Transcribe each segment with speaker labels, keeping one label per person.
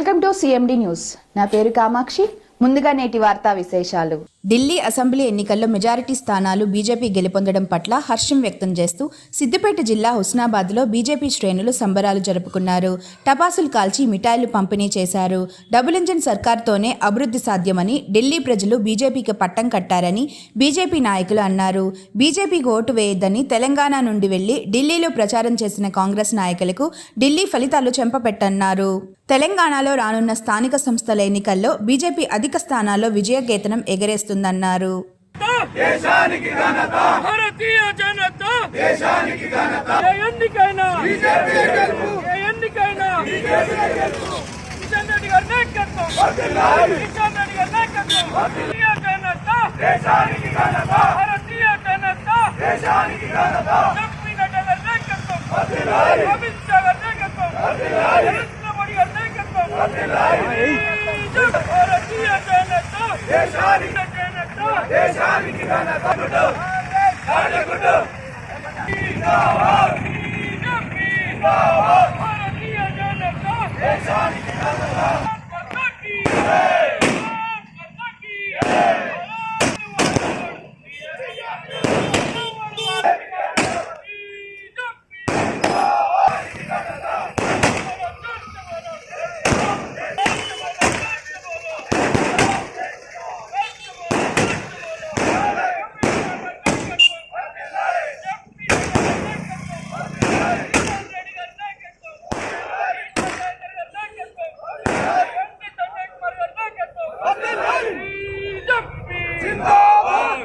Speaker 1: Welcome to CMD news. నా పేరు కామాక్షి. ముందుగా నేటి వార్తా విశేషాలు. ఢిల్లీ అసెంబ్లీ ఎన్నికల్లో మెజారిటీ స్థానాలు బీజేపీ గెలుపొందడం పట్ల హర్షం వ్యక్తం చేస్తూ సిద్దిపేట జిల్లా హుస్నాబాద్లో బీజేపీ శ్రేణులు సంబరాలు జరుపుకున్నారు. టపాసులు కాల్చి మిఠాయిలు పంపిణీ చేశారు. డబుల్ ఇంజన్ సర్కార్తోనే అభివృద్ధి సాధ్యమని ఢిల్లీ ప్రజలు బీజేపీకి పట్టం కట్టారని బీజేపీ నాయకులు అన్నారు. బీజేపీకి ఓటు వేయొద్దని తెలంగాణ నుండి వెళ్ళి ఢిల్లీలో ప్రచారం చేసిన కాంగ్రెస్ నాయకులకు ఢిల్లీ ఫలితాలు చెంపపెట్టన్నారు. తెలంగాణలో రానున్న స్థానిక సంస్థల ఎన్నికల్లో బీజేపీ అధిక స్థానాల్లో విజయకేతనం ఎగరేస్తుందన్నారు.
Speaker 2: దేశానికి ఘనత. భారతీయ జనత. దేశానికి ఘనత. ఏ ఎన్నికైనా. బీజేపీ గెలుపు. ఏ ఎన్నికైనా. బీజేపీ గెలుపు. కిషన్ రెడ్డి గారి నాయకత్వం. వర్ధిల్లాలి కిషన్ రెడ్డి గారి నాయకత్వం. భారతీయ జనత. దేశానికి ఘనత. భారతీయ జనత. దేశానికి ఘనత. జగన్ గారి నాయకత్వం. వర్ధిల్లాలి అమిత్ షా గారి నాయకత్వం. వర్ధిల్లాలి నరేంద్ర మోడీ గారి నాయకత్వం వర్ధిల్లాలి భారతీయ జనత దేశానికి జనత దేశానికి ఘనత గుడ్డు గుడ్డు భారతీయ జనత దేశానికి ఘనత జిందాబాద్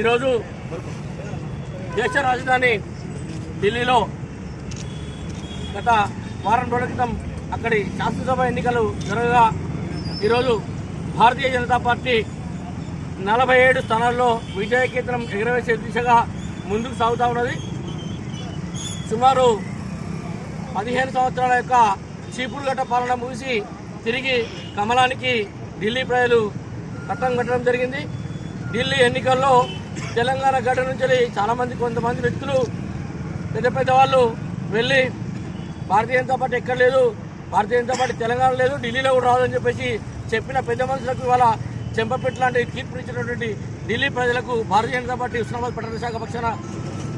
Speaker 2: ఈరోజు దేశ రాజధాని ఢిల్లీలో గత వారం రోజుల క్రితం అక్కడి శాసనసభ ఎన్నికలు జరగగా ఈరోజు భారతీయ జనతా పార్టీ నలభై ఏడు స్థానాల్లో విజయకేతనం ఎగరవేసే దిశగా ముందుకు సాగుతూ ఉన్నది. సుమారు పదిహేను సంవత్సరాల యొక్క చీపురుగట్ట పాలన ముగిసి తిరిగి కమలానికి ఢిల్లీ ప్రజలు కట్టం కట్టడం జరిగింది. ఢిల్లీ ఎన్నికల్లో తెలంగాణ గడ్డ నుంచి చాలామంది కొంతమంది వ్యక్తులు పెద్ద పెద్ద వాళ్ళు వెళ్ళి భారతీయ జనతా పార్టీ ఎక్కడ లేదు భారతీయ జనతా పార్టీ తెలంగాణ లేదు ఢిల్లీలో కూడా రాదని చెప్పేసి చెప్పిన పెద్ద మనుషులకు ఇవాళ చెంపపెట్టు లాంటి తీర్పు ఇచ్చినటువంటి ఢిల్లీ ప్రజలకు భారతీయ జనతా పార్టీ ఉస్మానాబాద్ పట్టణ శాఖ పక్షాన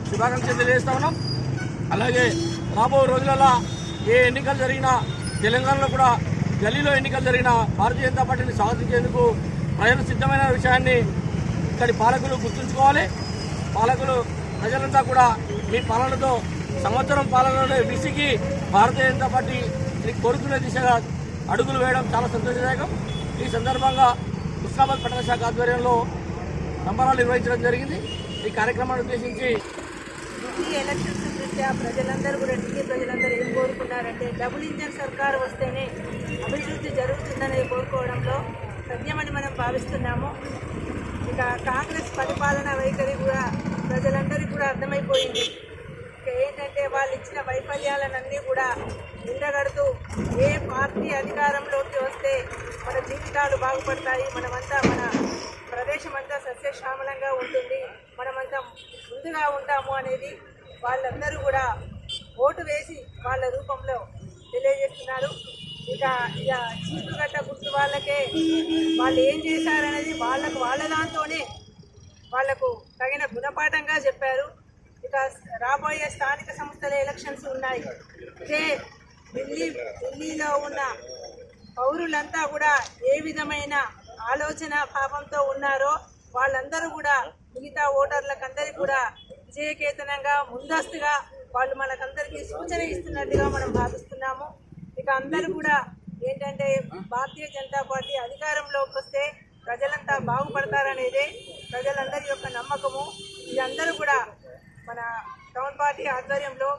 Speaker 2: శుభాకాంక్షలు తెలియజేస్తా ఉన్నాం. అలాగే రాబో రోజులలో ఏ ఎన్నికలు జరిగినా తెలంగాణలో కూడా ఢిల్లీలో ఎన్నికలు జరిగినా భారతీయ జనతా పార్టీని స్వాగతించేందుకు ప్రజలు సిద్ధమైన విషయాన్ని ఇక్కడి పాలకులు గుర్తుంచుకోవాలి. పాలకులు ప్రజలంతా కూడా మీ పాలనతో సంవత్సరం పాలనలో విసిగి భారతీయ జనతా పార్టీ కోరుకునే దిశగా అడుగులు వేయడం చాలా సంతోషదాయకం. ఈ సందర్భంగా ఉస్మాబాద్ పట్టణ శాఖ ఆధ్వర్యంలో సంబరాలు నిర్వహించడం జరిగింది. ఈ కార్యక్రమాన్ని ఉద్దేశించి
Speaker 3: ఢిల్లీ ఎలక్షన్స్ దృష్ట్యా ప్రజలందరూ కూడా ఢిల్లీ ప్రజలందరూ ఏం కోరుకున్నారంటే డబుల్ ఇంజన్ సర్కారు వస్తేనే అభివృద్ధి జరుగుతుందని కోరుకోవడంలో సత్యమని మనం భావిస్తున్నాము. ఇక కాంగ్రెస్ పరిపాలన వైఖరి కూడా ప్రజలందరికీ కూడా అర్థమైపోయింది. ఇక ఏంటంటే వాళ్ళు ఇచ్చిన వైఫల్యాలన్నీ కూడా నిండగడుతూ ఏ పార్టీ అధికారంలోకి వస్తే మన జీవితాలు బాగుపడతాయి. మనమంతా మన ప్రదేశం అంతా సస్యశ్యామలంగా ఉంటుంది. మనమంతా ముందుగా ఉంటాము అనేది వాళ్ళందరూ కూడా ఓటు వేసి వాళ్ళ రూపంలో తెలియజేస్తున్నారు. ఇక ఇక చీపుగట్ట గుర్తు వాళ్ళకే. వాళ్ళు ఏం చేశారనేది వాళ్ళకు వాళ్ళ దాంతోనే వాళ్ళకు తగిన గుణపాఠంగా చెప్పారు. ఇక రాబోయే స్థానిక సంస్థల ఎలక్షన్స్ ఉన్నాయి. ఇదే ఢిల్లీ ఢిల్లీలో ఉన్న పౌరులంతా కూడా ఏ విధమైన ఆలోచన భావంతో ఉన్నారో వాళ్ళందరూ కూడా మిగతా ఓటర్లకందరికీ కూడా విజయకేతనంగా ముందస్తుగా వాళ్ళు మనకందరికీ సూచన ఇస్తున్నట్టుగా మనం భావిస్తున్నాము. ఇక అందరూ కూడా ఏంటంటే భారతీయ జనతా పార్టీ అధికారంలోకి వస్తే ప్రజలంతా బాగుపడతారనేదే ప్రజలందరి యొక్క నమ్మకము. వీరందరూ కూడా మన టౌన్ పార్టీ ఆధ్వర్యంలో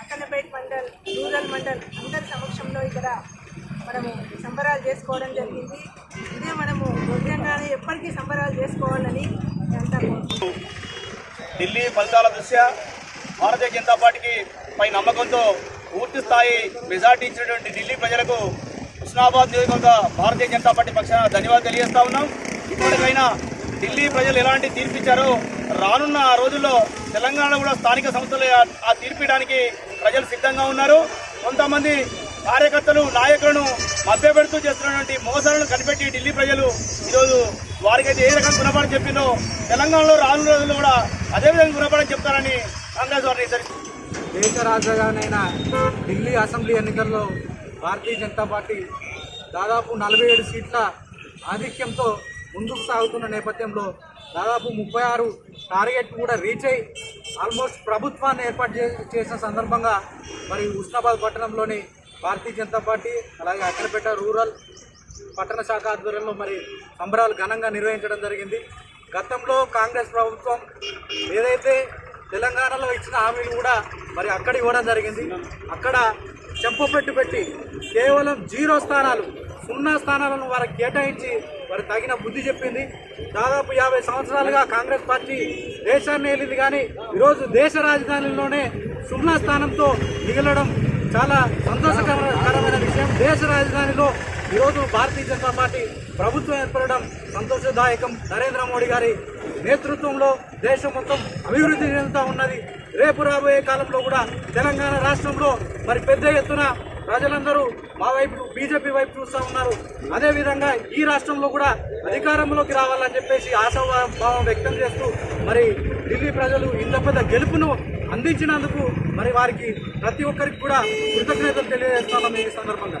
Speaker 3: అక్కన్నపేట మండల్ రూరల్ మండల్ అందరి సమక్షంలో ఇక్కడ మనము సంబరాలు చేసుకోవడం జరిగింది. ఇదే మనము ఉద్యంగానే ఎప్పటికీ సంబరాలు చేసుకోవాలని అంతా
Speaker 4: ఢిల్లీ ఫలితాల దృష్ట్యా భారతీయ జనతా పార్టీకి పై నమ్మకంతో పూర్తి స్థాయి మెజార్టీ ఇచ్చినటువంటి ఢిల్లీ ప్రజలకు హుస్నాబాద్ నియోజకవర్గ భారతీయ జనతా పార్టీ పక్షాన ధన్యవాదాలు తెలియజేస్తా ఉన్నాం ఇప్పటికైనా ఢిల్లీ ప్రజలు ఎలాంటి తీర్పు ఇచ్చారో రానున్న రోజుల్లో తెలంగాణ కూడా స్థానిక సంస్థలు ఆ- ఆ తీర్పియడానికి ప్రజలు సిద్ధంగా ఉన్నారు. కొంతమంది కార్యకర్తలు నాయకులను మభ్యపెడుతూ చేస్తున్నటువంటి మోసాలను కనిపెట్టి ఢిల్లీ ప్రజలు ఈరోజు వారికైతే ఏ రకం గుణపడని చెప్పిందో తెలంగాణలో రానున్న రోజుల్లో కూడా అదే విధంగా గుణపడని చెప్తారని కాంగ్రెస్ వారిని హెచ్చరిస్తున్నారు
Speaker 5: దేశ రాజధానైన ఢిల్లీ అసెంబ్లీ ఎన్నికల్లో భారతీయ జనతా పార్టీ దాదాపు నలభై ఏడు సీట్ల ఆధిక్యంతో ముందుకు సాగుతున్న నేపథ్యంలో దాదాపు ముప్పై ఆరు టార్గెట్ కూడా రీచ్ అయ్యి ఆల్మోస్ట్ ప్రభుత్వాన్ని ఏర్పాటు చే చేసిన సందర్భంగా మరి ఉస్నాబాద్ పట్టణంలోని భారతీయ జనతా పార్టీ అలాగే అక్కడపేట రూరల్ పట్టణ శాఖ ఆధ్వర్యంలో మరి సంబరాలు ఘనంగా నిర్వహించడం జరిగింది. గతంలో కాంగ్రెస్ ప్రభుత్వం ఏదైతే తెలంగాణలో ఇచ్చిన హామీలు కూడా మరి అక్కడ ఇవ్వడం జరిగింది. అక్కడ చెంపపెట్టు పెట్టి కేవలం జీరో స్థానాలు సున్నా స్థానాలను వారికి కేటాయించి వారి తగిన బుద్ధి చెప్పింది. దాదాపు యాభై సంవత్సరాలుగా కాంగ్రెస్ పార్టీ దేశాన్ని వెళ్ళింది కానీ ఈరోజు దేశ రాజధానిలోనే సున్నా స్థానంతో మిగలడం చాలా సంతోషకరమైన విషయం. దేశ రాజధానిలో ఈరోజు భారతీయ జనతా పార్టీ ప్రభుత్వం ఏర్పడడం సంతోషదాయకం. నరేంద్ర మోడీ గారి నేతృత్వంలో దేశం మొత్తం అభివృద్ధి చెందుతూ ఉన్నది. రేపు రాబోయే కాలంలో కూడా తెలంగాణ రాష్ట్రంలో మరి పెద్ద ఎత్తున ప్రజలందరూ మా వైపు బీజేపీ వైపు చూస్తూ ఉన్నారు. అదేవిధంగా ఈ రాష్ట్రంలో కూడా అధికారంలోకి రావాలని చెప్పేసి ఆశాభావం వ్యక్తం చేస్తూ మరి ఢిల్లీ ప్రజలు ఇంత పెద్ద గెలుపును అందించినందుకు మరి వారికి ప్రతి ఒక్కరికి కూడా కృతజ్ఞతలు తెలియజేస్తామని ఈ సందర్భంగా.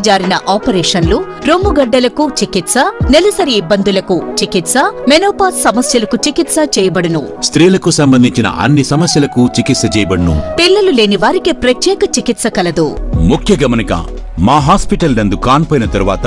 Speaker 6: జారిన ఆపరేషన్లు రొమ్ముగడ్డలకు చికిత్స నెలసరి ఇబ్బందులకు చికిత్స మెనోపాజ్ సమస్యలకు చికిత్స చేయబడును.
Speaker 7: స్త్రీలకు సంబంధించిన అన్ని సమస్యలకు చికిత్స చేయబడును.
Speaker 6: పిల్లలు లేని వారికి ప్రత్యేక చికిత్స కలదు.
Speaker 7: ముఖ్య గమనిక మా హాస్పిటల్ నందు కాన్పోయిన తరువాత